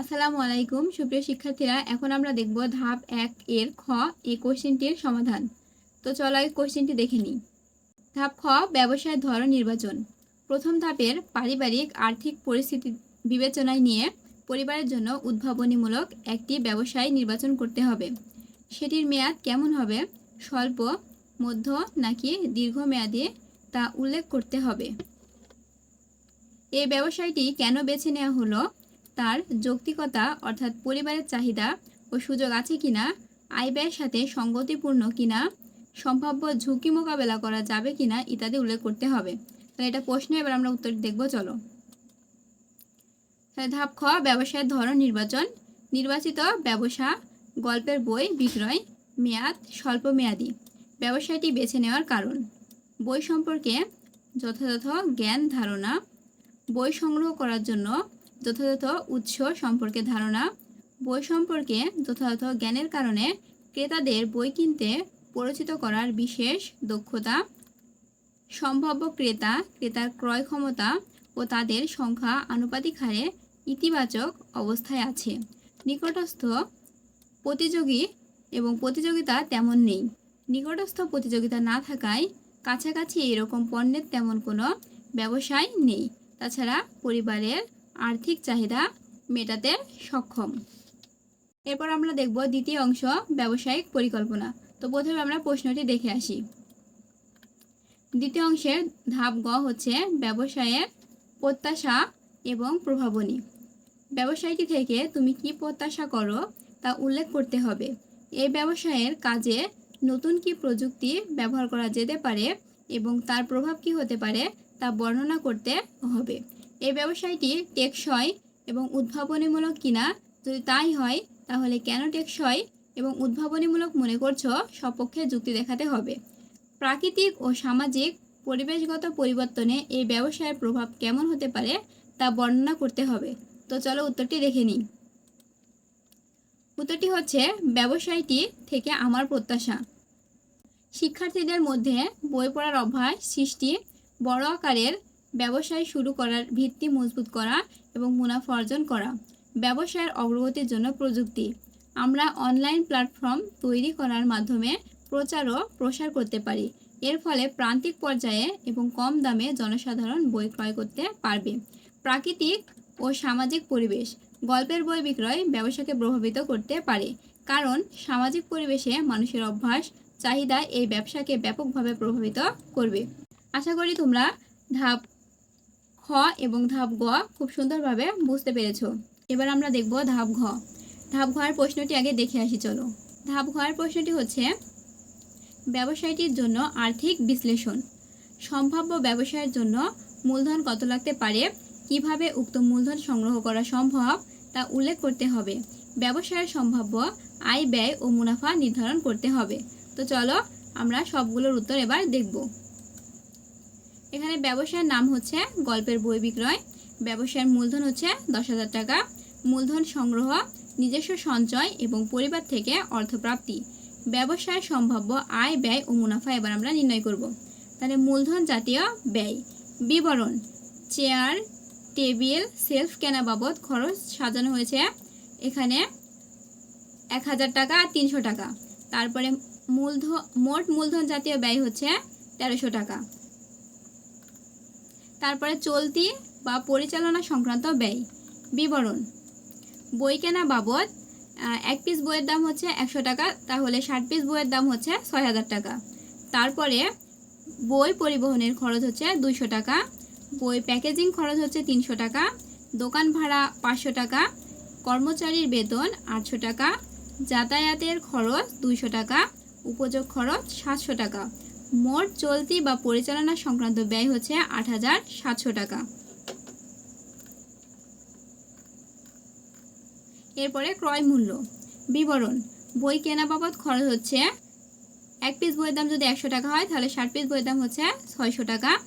আসসালামু আলাইকুম, সুপ্রিয় শিক্ষার্থীরা, এখন আমরা দেখব ধাপ এক এর খ এই কোশ্চেনটির সমাধান। তো চলো এই কোশ্চেনটি দেখে নিই। ধাপ খ ব্যবসায়ের ধরন নির্বাচন। প্রথম ধাপের পারিবারিক আর্থিক পরিস্থিতি বিবেচনায় নিয়ে পরিবারের জন্য উদ্ভাবনীমূলক একটি ব্যবসায় নির্বাচন করতে হবে। সেটির মেয়াদ কেমন হবে? স্বল্প, মধ্য নাকি দীর্ঘমেয়াদী? তা উল্লেখ করতে হবে। এই ব্যবসায়টি কেন বেছে নেওয়া হলো? তার যৌক্তিকতা অর্থাৎ পরিবারের চাহিদা ও সুযোগ আছে কিনা আয় ব্যয়ের সাথে সঙ্গতিপূর্ণ কিনা সম্ভাব্য ঝুঁকি মোকাবেলা করা যাবে কিনা ইত্যাদি উল্লেখ করতে হবে। তাহলে এটা প্রশ্ন এবার আমরা উত্তর দেখব, চলো। তাহলে ধাপ খ, ব্যবসায়ের ধরন নির্বাচন। নির্বাচিত ব্যবসা, গল্পের বই, বিক্রয়, মেয়াদ, স্বল্প মেয়াদি। ব্যবসায়টি বেছে নেওয়ার কারণ। বই সম্পর্কে যথাযথ জ্ঞান, ধারণা। বই সংগ্রহ করার জন্য যথাযথ উৎস সম্পর্কে ধারণা, বই সম্পর্কে যথাযথ জ্ঞানের কারণে ক্রেতাদের বই কিনতে পরিচিত করার বিশেষ দক্ষতা, সম্ভাব্য ক্রেতা, ক্রেতার ক্রয় ক্ষমতা ও তাদের সংখ্যা আনুপাতিক হারে ইতিবাচক অবস্থায় আছে। নিকটস্থ প্রতিযোগী এবং প্রতিযোগিতা তেমন নেই। নিকটস্থ প্রতিযোগিতা না থাকায় কাছাকাছি এরকম পণ্যের তেমন কোনো ব্যবসায় নেই। তাছাড়া পরিবারের আর্থিক চাহিদা মেটাতে সক্ষম। এরপর আমরা দেখব দ্বিতীয় অংশ, ব্যবসায়িক পরিকল্পনা। তো প্রথমে আমরা প্রশ্নটি দেখে আসি। দ্বিতীয় অংশের ধাপ গ হচ্ছে ব্যবসায়ের প্রত্যাশা এবং প্রভাবনী। ব্যবসায়টি থেকে তুমি কি প্রত্যাশা করো তা উল্লেখ করতে হবে। এই ব্যবসায়ের কাজে নতুন কি প্রযুক্তি ব্যবহার করা যেতে পারে এবং তার প্রভাব কি হতে পারে তা বর্ণনা করতে হবে। এই ব্যবসায়টি টেকসই এবং উদ্ভাবনীমূলক কিনা? যদি তাই হয়, তাহলে কেন টেকসই এবং উদ্ভাবনীমূলক মনে করছ সপক্ষে যুক্তি দেখাতে হবে? প্রাকৃতিক ও সামাজিক পরিবেশগত পরিবর্তনে এই ব্যবসায়ের প্রভাব কেমন হতে পারে তা বর্ণনা করতে হবে। তো চলো উত্তরটি দেখে নিই। উত্তরটি হচ্ছে, ব্যবসায়টি থেকে আমার প্রত্যাশা। শিক্ষার্থীদের মধ্যে বই পড়ার অভ্যাস সৃষ্টি বড় আকারের ব্যবসায় শুরু করার ভিত্তি মজবুত করা এবং মুনাফা অর্জন করা। ব্যবসায়ের অগ্রগতির জন্য প্রযুক্তি। আমরা অনলাইন প্ল্যাটফর্ম তৈরি করার মাধ্যমে প্রচার ও প্রসার করতে পারি। এর ফলে প্রান্তিক পর্যায়ে এবং কম দামে জনসাধারণ বই ক্রয় করতে পারবে। প্রাকৃতিক ও সামাজিক পরিবেশ। গল্পের বই বিক্রয় ব্যবসাকে প্রভাবিত করতে পারে। কারণ সামাজিক পরিবেশে মানুষের অভ্যাস, চাহিদা এই ব্যবসাকে ব্যাপকভাবে প্রভাবিত করবে। আশা করি তোমরা ধাপ খ এবং ধাপ গ খুব সুন্দরভাবে বুঝতে পেরেছ। এবার আমরা দেখব ধাপ ঘ। ধাপ ঘয়ের প্রশ্নটি আগে দেখে আসি, চলো। ধাপ ঘয়ের প্রশ্নটি হচ্ছে, ব্যবসায়টির জন্য আর্থিক বিশ্লেষণ। সম্ভাব্য ব্যবসায়ের জন্য মূলধন কত লাগতে পারে? কীভাবে উক্ত মূলধন সংগ্রহ করা সম্ভব? তা উল্লেখ করতে হবে। ব্যবসায়ের সম্ভাব্য আয় ব্যয় ও মুনাফা নির্ধারণ করতে হবে। তো চলো আমরা সবগুলোর উত্তর এবার দেখব। এখানে ব্যবসায়ের নাম হচ্ছে গল্পের বই বিক্রয়। ব্যবসায়ের মূলধন হচ্ছে দশ হাজার টাকা। মূলধন সংগ্রহ, নিজস্ব সঞ্চয় এবং পরিবার থেকে অর্থপ্রাপ্তি। ব্যবসায় সম্ভাব্য আয়, ব্যয় ও মুনাফা এবার আমরা নির্ণয় করব। তাহলে মূলধন জাতীয় ব্যয়। বিবরণ, চেয়ার, টেবিল, সেলফ কেনা বাবদ খরচ সাজানো হয়েছে এখানে এক হাজার টাকা আর তিনশো টাকা। তারপরে মূলধন মোট মূলধন জাতীয় ব্যয় হচ্ছে তেরোশো টাকা। তারপরে চলতি বা পরিচালনা সংক্রান্ত ব্যয়। বিবরণ। বই কেনা বাবদ এক পিস বইয়ের দাম হচ্ছে একশো টাকা, তাহলে ষাট পিস বইয়ের দাম হচ্ছে ছয় হাজার টাকা। তারপরে বই পরিবহনের খরচ হচ্ছে দুইশো টাকা, বই প্যাকেজিং খরচ হচ্ছে তিনশো টাকা, দোকান ভাড়া পাঁচশো টাকা, কর্মচারীর বেতন আটশো টাকা, যাতায়াতের খরচ দুইশো টাকা, উপযোগ খরচ সাতশো টাকা। মোট চলতি বা পরিচালনা সংক্রান্ত ব্যয় হচ্ছে আট হাজার সাতশো টাকা। এরপরে ক্রয় মূল্য। বিবরণ। বই কেনা বাবদ খরচ হচ্ছে এক পিস বইয়ের দাম যদি একশো টাকা হয়, তাহলে ষাট পিস বইয়ের দাম হচ্ছে ছয়শো টাকা।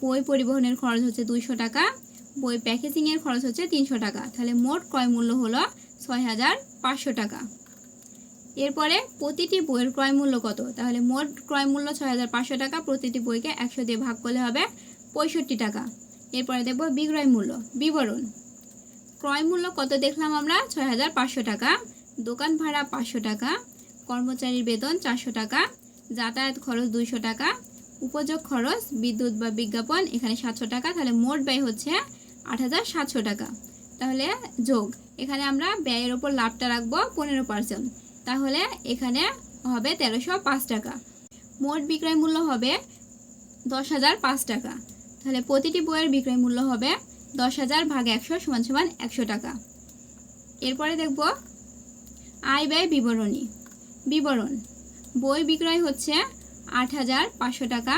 বই পরিবহনের খরচ হচ্ছে দুইশো টাকা। বই প্যাকেজিংয়ের খরচ হচ্ছে তিনশো টাকা। তাহলে মোট ক্রয় মূল্য হলো ছয় হাজার পাঁচশো টাকা। এরপরে প্রতিটি বইয়ের ক্রয় মূল্য কত? তাহলে মোট ক্রয় মূল্য ছয় হাজার পাঁচশো টাকা, প্রতিটি বইকে একশো দিয়ে ভাগ করলে হবে পঁয়ষট্টি টাকা। এরপরে দেখব বিক্রয় মূল্য, বিবরণ। ক্রয় মূল্য কত দেখলাম আমরা? ছয় হাজার পাঁচশো টাকা, দোকান ভাড়া পাঁচশো টাকা, কর্মচারীর বেতন চারশো টাকা, যাতায়াত খরচ দুইশো টাকা, উপযোগ খরচ, বিদ্যুৎ বা বিজ্ঞাপন এখানে সাতশো টাকা, তাহলে মোট ব্যয় হচ্ছে আট হাজার সাতশো টাকা। তাহলে যোগ, এখানে আমরা ব্যয়ের ওপর লাভটা রাখব পনেরো পার্সেন্ট। তাহলে এখানে হবে তেরোশো পাঁচ টাকা। মোট বিক্রয় মূল্য হবে দশ হাজার পাঁচ টাকা। তাহলে প্রতিটি বইয়ের বিক্রয় মূল্য হবে দশ হাজার ভাগ একশো সমান সমান একশো টাকা। এরপরে দেখব আয় ব্যয় বিবরণী। বিবরণ। বই বিক্রয় হচ্ছে আট হাজার পাঁচশো টাকা।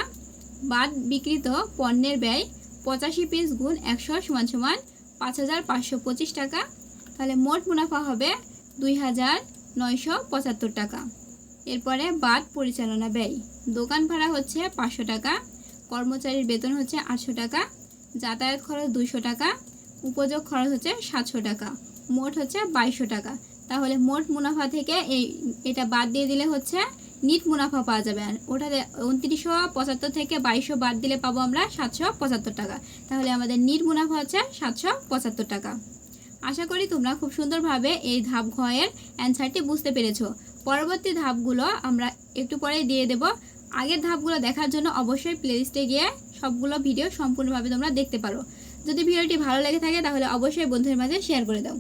বাদ বিক্রিত পণ্যের ব্যয় পঁচাশি পিস গুণ একশো সমান সমান পাঁচ হাজার পাঁচশো পঁচিশ টাকা। তাহলে মোট মুনাফা হবে দুই হাজার নয়শো পঁচাত্তর টাকা। এরপরে বাদ পরিচালনা ব্যয়। দোকান ভাড়া হচ্ছে পাঁচশো টাকা, কর্মচারীর বেতন হচ্ছে আটশো টাকা, যাতায়াত খরচ দুশো টাকা, উপযোগ খরচ হচ্ছে সাতশো টাকা, মোট হচ্ছে বাইশশো টাকা। তাহলে মোট মুনাফা থেকে এই, এটা বাদ দিয়ে দিলে হচ্ছে নিট মুনাফা পাওয়া যাবে। আর ওটাতে উনত্রিশশো পঁচাত্তর থেকে বাইশশো বাদ দিলে পাবো আমরা সাতশো পঁচাত্তর টাকা। তাহলে আমাদের নিট মুনাফা হচ্ছে সাতশো পঁচাত্তর টাকা। আশা করি তোমরা খুব সুন্দরভাবে এই ধাপ ঘয়ের অ্যান্সারটি বুঝতে পেরেছ। পরবর্তী ধাপগুলো আমরা একটু পরে দিয়ে দেব। আগের ধাপগুলো দেখার জন্য অবশ্যই প্লেলিস্টে গিয়ে সবগুলো ভিডিও সম্পূর্ণভাবে তোমরা দেখতে পারো। যদি ভিডিওটি ভালো লেগে থাকে তাহলে অবশ্যই বন্ধুদের মাঝে শেয়ার করে দাও।